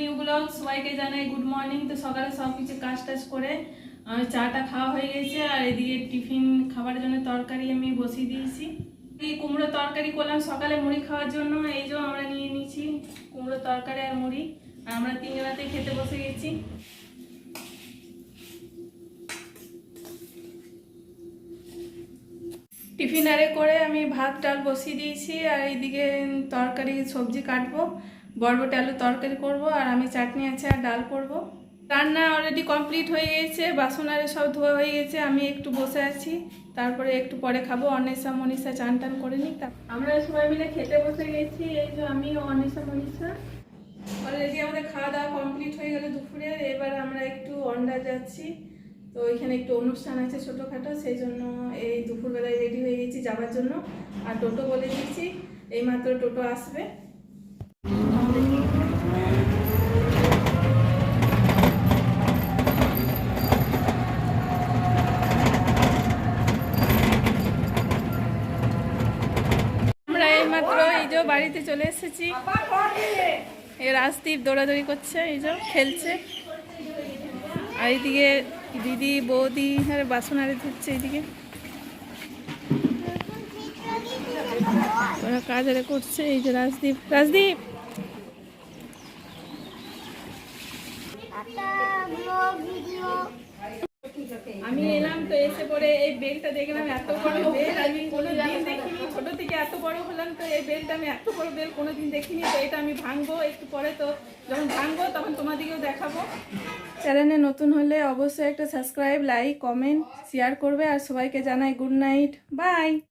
New blog সবাইকে জানাই good morning তো সকালে সব কিছু কাজ টাজ করে চাটা খাওয়া হয়ে গেছে, আর এদিকে টিফিন খাবারের জন্য তরকারি আমি বসিয়ে দিয়েছি। এই কুমড়ো তরকারি করলাম সকালে মুড়ি খাওয়ার জন্য, এই যে আমরা নিয়ে নিয়েছি কুমড়ো তরকারি আর মুড়ি। আর আমরা তিনজনাতেই খেতে বসে গেছি। টিফিন আরে করে আমি ভাত, ডাল বসিয়ে দিয়েছি আর এইদিকে তরকারি, সবজি কাটবো। বরবটি আলু তরকারি করব আর আমি চাটনি আছে আর ডাল করব। রান্না অলরেডি কমপ্লিট হয়ে গেছে বাসন আরে সব ধোয়া হয়ে গেছে আমি একটু বসে আছি, তারপরে একটু পরে খাব। অনিশা মনীষা চান টান করে নিই আমরা সবাই মিলে খেতে বসে গেছি, এই যে আমি অনিশা মনীষা। অলরেডি আমাদের খাওয়া দাওয়া কমপ্লিট হয়ে গেল দুপুরে, এবার আমরা একটু অন্ডা যাচ্ছি। তো ওইখানে একটু অনুষ্ঠান আছে ছোটোখাটো, সেই জন্য এই দুপুরবেলায় রেডি হয়ে গেছি যাওয়ার জন্য। আর টোটো বলে দিয়েছি, এইমাত্র টোটো আসবে। বাড়িতে চলে এসেছি। এই রাজদীপ দৌড়াদৌড়ি করছে, এই যে খেলছে। আর এইদিকে দিদি, বৌদি, আর বাসন আরে ধুচ্ছে এইদিকে। ওরা কাজ আরে করছে, এই যে রাজদীপ। রাজদীপ! আমি এলাম তো, এসে পরে এই বেলটা দেখলাম, এত বড় বেল, আমি কোনো দিন দেখিনি। ছোট থেকে এত বড় হলাম তো, এই বেলটা আমি এত বড় বেল কোনোদিন দেখিনি, তো এটা আমি ভাঙবো একটু পরে তো। যখন ভাঙবো তখন তোমাদেরকেও দেখাবো। চ্যানেলে নতুন হলে অবশ্যই একটা সাবস্ক্রাইব, লাইক, কমেন্ট শেয়ার করবে আর সবাইকে জানাই গুড নাইট। বাই!